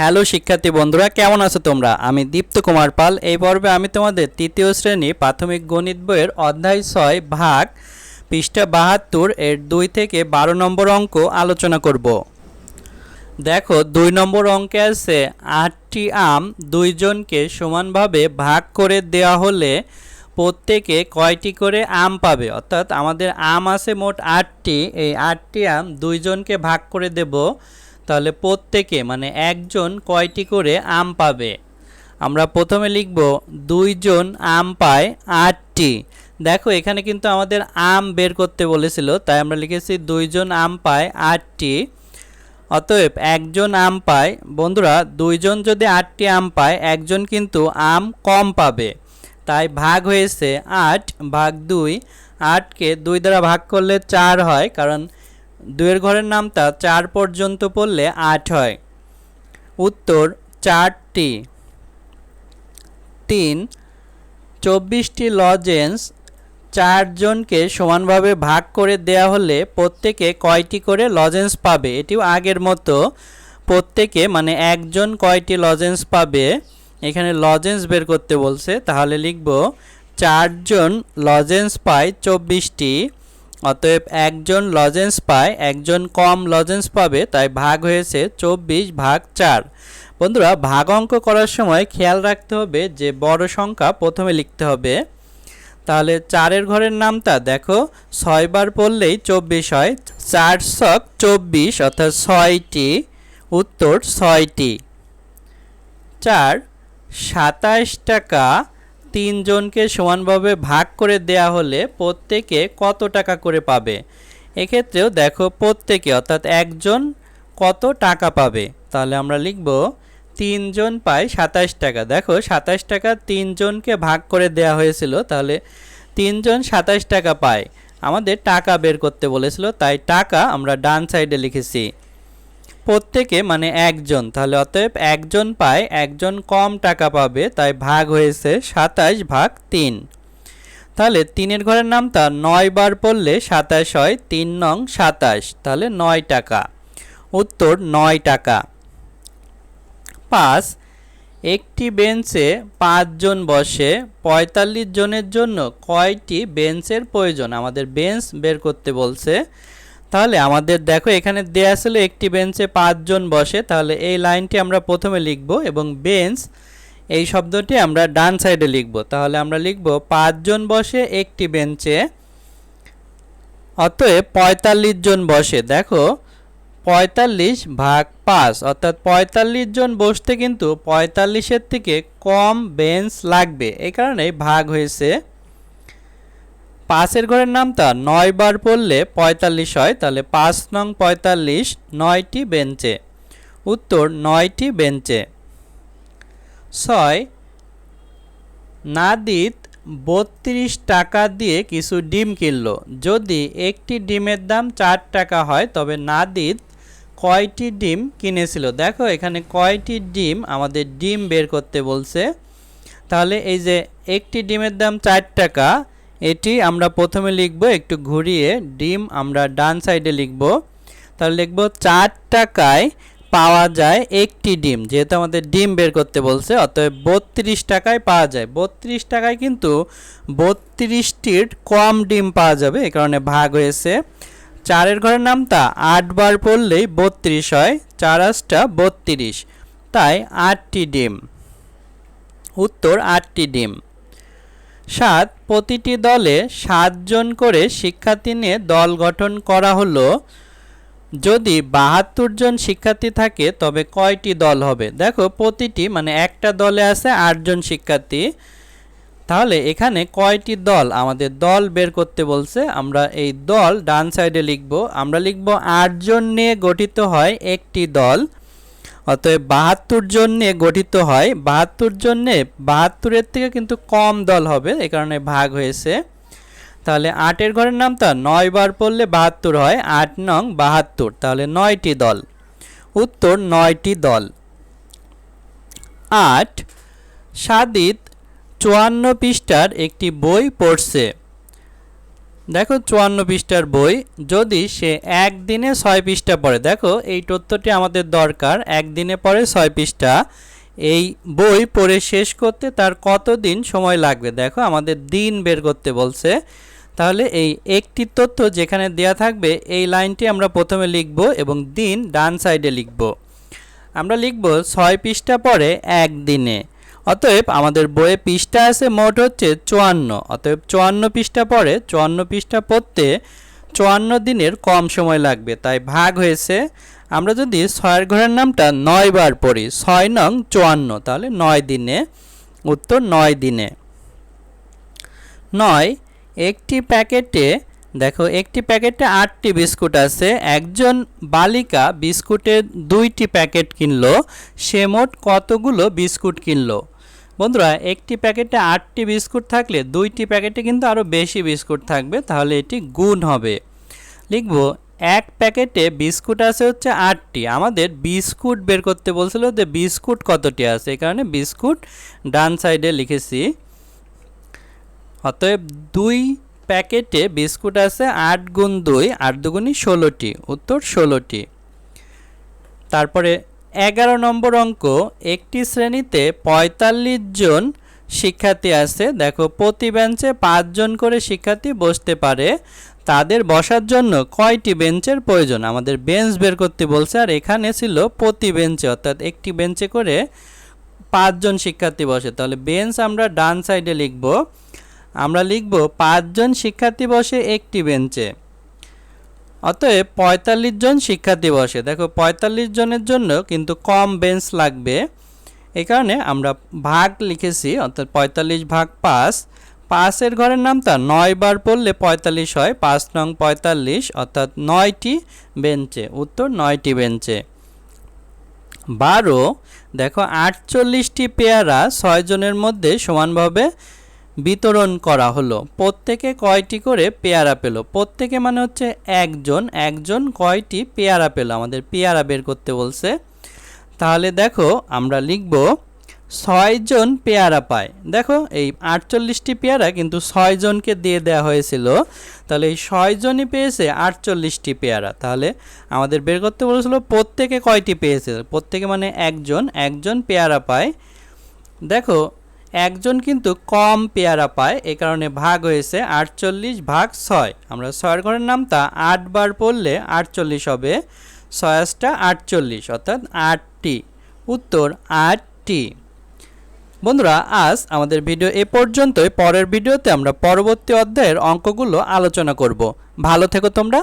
Hello শিক্ষার্থী বন্ধুরা, কেমন আছো তোমরা? আমি দীপ্ত কুমার পাল। এই পর্বে আমি তোমাদের তৃতীয় শ্রেণি প্রাথমিক গণিত বইয়ের অধ্যায় ছয় ভাগ পৃষ্ঠা বাহাত্তর এর দুই থেকে বারো নম্বর অঙ্ক আলোচনা করব। দেখো, দুই নম্বর অঙ্কে আছে আটটি আম দুইজনকে সমানভাবে ভাগ করে দেওয়া হলে প্রত্যেকে কয়টি করে আম পাবে? অর্থাৎ আমাদের আম আছে মোট আটটি। এই আটটি আম দুইজনকে ভাগ করে দেব। তাহলে প্রত্যেকে মানে একজন কয়টি করে আম পাবে? আমরা প্রথমে লিখব, দুইজন আম পায় আটটি। দেখো, এখানে কিন্তু আমাদের আম বের করতে বলেছিল, তাই আমরা লিখেছি দুইজন আম পায় আটটি। অতএব একজন আম পায়, বন্ধুরা, দুইজন যদি আটটি আম পায়, একজন কিন্তু আম কম পাবে। তাই ভাগ হয়েছে আট, ভাগ দুই। আটকে দুই দ্বারা ভাগ করলে চার হয়, কারণ দুইয়ের ঘরের নামটা চার পর্যন্ত পড়লে আট হয়। উত্তর, চারটি। তিন, চব্বিশটি লজেন্স চারজনকে সমানভাবে ভাগ করে দেয়া হলে প্রত্যেকে কয়টি করে লজেন্স পাবে? এটিও আগের মতো প্রত্যেকে মানে একজন কয়টি লজেন্স পাবে? এখানে লজেন্স বের করতে বলছে, তাহলে লিখব, চারজন লজেন্স পায় চব্বিশটি। অতএব একজন লজেন্স পায়, একজন কম লজেন্স পাবে, তাই ভাগ হয়েছে চব্বিশ ভাগ চার। বন্ধুরা, ভাগ অঙ্ক করার সময় খেয়াল রাখতে হবে যে বড় সংখ্যা প্রথমে লিখতে হবে। তাহলে চারের ঘরের নামটা দেখো ছয়বার পড়লেই চব্বিশ হয়, চার ছক চব্বিশ, অর্থাৎ ছয়টি, উত্তর ছয়টি। চার, সাতাশ টাকা তিনজনকে সমানভাবে ভাগ করে দেয়া হলে প্রত্যেকে কত টাকা করে পাবে? এক্ষেত্রেও দেখো প্রত্যেকে, অর্থাৎ একজন কত টাকা পাবে? তাহলে আমরা লিখব, তিনজন পায় সাতাশ টাকা। দেখো সাতাশ টাকা তিনজনকে ভাগ করে দেয়া হয়েছিল, তাহলে তিনজন সাতাশ টাকা পায়। আমাদের টাকা বের করতে বলেছিল, তাই টাকা আমরা ডান সাইডে লিখেছি। প্রত্যেকে মানে একজন, তাহলে অতএব একজন পায়, একজন কম টাকা পাবে, তাই ভাগ হয়েছে সাতাশ ভাগ তিন। তাহলে তিনের ঘরের নামটা নয় বার পড়লে সাতাশ হয়, তিন নং সাতাশ, তাহলে নয় টাকা। উত্তর, নয় টাকা। পাঁচ, একটি বেঞ্চে পাঁচজন বসে, পঁয়তাল্লিশ জনের জন্য কয়টি বেঞ্চের প্রয়োজন? আমাদের বেঞ্চ বের করতে বলছে তাহলে আমাদের দেখো এখানে দেয়া ছিল একটি বেঞ্চে পাঁচজন বসে। তাহলে এই লাইনটি আমরা প্রথমে লিখব এবং বেঞ্চ, এই শব্দটি আমরা ডান সাইডে লিখব। তাহলে আমরা লিখব পাঁচজন বসে একটি বেঞ্চে, অতএব পঁয়তাল্লিশ জন বসে। দেখো, পঁয়তাল্লিশ ভাগ পাঁচ, অর্থাৎ পঁয়তাল্লিশ জন বসতে কিন্তু পঁয়তাল্লিশের থেকে কম বেঞ্চ লাগবে। এই কারণেই ভাগ হয়েছে। পাঁচের ঘরের নামটা নয় বার পড়লে পঁয়তাল্লিশ হয়, তাহলে পাঁচ নং পঁয়তাল্লিশ, নয়টি বেঞ্চে। উত্তর, নয়টি বেঞ্চে। ছয় নাদিত বত্রিশ টাকা দিয়ে কিছু ডিম কিনলো। যদি একটি ডিমের দাম চার টাকা হয়, তবে নাদিত কয়টি ডিম কিনেছিল? দেখো, এখানে কয়টি ডিম আমাদের ডিম বের করতে বলছে। তাহলে এই যে একটি ডিমের দাম চার টাকা এটি আমরা প্রথমে লিখব, একটু ঘুরিয়ে ডিম আমরা ডান সাইডে লিখব। তাহলে লিখব, চার টাকায় পাওয়া যায় একটি ডিম, যেহেতু আমাদের ডিম বের করতে বলছে, অতএব বত্রিশ টাকায় পাওয়া যায়। বত্রিশ টাকায় কিন্তু বত্রিশটির কম ডিম পাওয়া যাবে, এ কারণে ভাগ হয়েছে। চারের ঘরের নাম নামটা আটবার পড়লেই বত্রিশ হয় চার আটটা বত্রিশ, তাই আটটি ডিম। উত্তর, আটটি ডিম। সাত, প্রতিটি দলে সাতজন করে শিক্ষার্থী নিয়ে দল গঠন করা হলো। যদি বাহাত্তর জন শিক্ষার্থী থাকে, তবে কয়টি দল হবে? দেখো, প্রতিটি মানে একটা দলে আছে আটজন শিক্ষার্থী। তাহলে এখানে কয়টি দল? আমাদের দল বের করতে বলছে, আমরা এই দল ডান সাইডে লিখব। আমরা লিখব আটজন নিয়ে গঠিত হয় একটি দল। অতএব বাহাত্তর জন নিয়ে গঠিত হয়। বাহাত্তর জন্যে বাহাত্তরের থেকে কিন্তু কম দল হবে, এ কারণে ভাগ হয়েছে। তাহলে আটের ঘরের নাম নামটা নয় বার পড়লে বাহাত্তর হয়, আট নং বাহাত্তর। তাহলে নয়টি দল। উত্তর নয়টি দল। আট, সাদিত চুয়ান্ন পৃষ্ঠার একটি বই পড়ছে। দেখো চুয়ান্ন পৃষ্ঠার বই। যদি সে একদিনে ছয় পৃষ্ঠা পড়ে, দেখো এই তথ্যটি আমাদের দরকার, একদিনে পড়ে ছয় পৃষ্ঠা। এই বই পড়ে শেষ করতে তার কতদিন সময় লাগবে? দেখো আমাদের দিন বের করতে বলছে। তাহলে এই একটি তথ্য যেখানে দেয়া থাকবে, এই লাইনটি আমরা প্রথমে লিখব এবং দিন ডান সাইডে লিখব। আমরা লিখব ছয় পৃষ্ঠা পরে একদিনে। অতএব আমাদের বইয়ে পৃষ্ঠা আছে মোট হচ্ছে চুয়ান্ন। অতএব চুয়ান্ন পৃষ্ঠা পরে চুয়ান্ন পৃষ্ঠা পড়তে চুয়ান্ন দিনের কম সময় লাগবে, তাই ভাগ হয়েছে। আমরা যদি ছয়ের ঘরের নামটা নয় বার পড়ি, ছয় নং চুয়ান্ন, তাহলে নয় দিনে, উত্তর নয় দিনে। নয়, একটি প্যাকেটে, দেখো একটি প্যাকেটে আটটি বিস্কুট আছে, একজন বালিকা বিস্কুটের দুইটি প্যাকেট কিনলো, সে মোট কতগুলো বিস্কুট কিনলো? বন্ধুরা, একটি প্যাকেটে আটটি বিস্কুট থাকলে দুইটি প্যাকেটে কিন্তু আরও বেশি বিস্কুট থাকবে, তাহলে এটি গুণ হবে। লিখব, এক প্যাকেটে বিস্কুট আছে হচ্ছে আটটি, আমাদের বিস্কুট বের করতে বলছিল যে বিস্কুট কতটি আছে, এই কারণে বিস্কুট ডান সাইডে লিখেছি। অতএব দুই প্যাকেটে বিস্কুট আছে আট গুণ দুই, আট দুগুণই ষোলোটি, উত্তর ষোলোটি। তারপরে এগারো নম্বর অঙ্ক, একটি শ্রেণীতে পঁয়তাল্লিশ জন শিক্ষার্থী আছে। দেখো, প্রতি বেঞ্চে পাঁচজন করে শিক্ষার্থী বসতে পারে। তাদের বসার জন্য কয়টি বেঞ্চের প্রয়োজন? আমাদের বেঞ্চ বের করতে বলছে, আর এখানে ছিল প্রতি বেঞ্চে, অর্থাৎ একটি বেঞ্চে করে পাঁচজন শিক্ষার্থী বসে। তাহলে বেঞ্চ আমরা ডান সাইডে লিখব। আমরা লিখব পাঁচজন শিক্ষার্থী বসে একটি বেঞ্চে। অতএব পঁয়তাল্লিশ জন শিক্ষার্থী বসে দেখো, পঁয়তাল্লিশ জনের জন্য কিন্তু কম বেঞ্চ লাগবে। এই কারণে আমরা ভাগ লিখেছি, অর্থাৎ পঁয়তাল্লিশ ভাগ পাঁচ। পাঁচের ঘরের নামটা নয় বার পড়লে পঁয়তাল্লিশ হয়, পাঁচ নং পঁয়তাল্লিশ, অর্থাৎ নয়টি বেঞ্চে। উত্তর, নয়টি বেঞ্চে। বারো, দেখো, আটচল্লিশটি পেয়ারা ছয়জনের মধ্যে সমানভাবে বিতরণ করা হলো। প্রত্যেকে কয়টি করে পেয়ারা পেল? প্রত্যেকে মানে হচ্ছে একজন একজন কয়টি পেয়ারা পেল? আমাদের পেয়ারা বের করতে বলছে। তাহলে দেখো, আমরা লিখব ছয়জন পেয়ারা পায়। দেখো, এই আটচল্লিশটি পেয়ারা কিন্তু ছয়জনকে দিয়ে দেওয়া হয়েছিল। তাহলে এই ছয়জনই পেয়েছে আটচল্লিশটি পেয়ারা। তাহলে আমাদের বের করতে বলেছিল প্রত্যেকে কয়টি পেয়েছে? প্রত্যেকে মানে একজন একজন পেয়ারা পায়। দেখো একজন কিন্তু কম পেয়ারা পায়, এ কারণে ভাগ হয়েছে আটচল্লিশ ভাগ ছয়। আমরা ছয়ের ঘরের নামটা আটবার পড়লে আটচল্লিশ হবে, ছয়াশটা আটচল্লিশ, অর্থাৎ আটটি। উত্তর আটটি। বন্ধুরা, আজ আমাদের ভিডিও এ পর্যন্তই। পরের ভিডিওতে আমরা পরবর্তী অধ্যায়ের অঙ্কগুলো আলোচনা করব। ভালো থেকো তোমরা।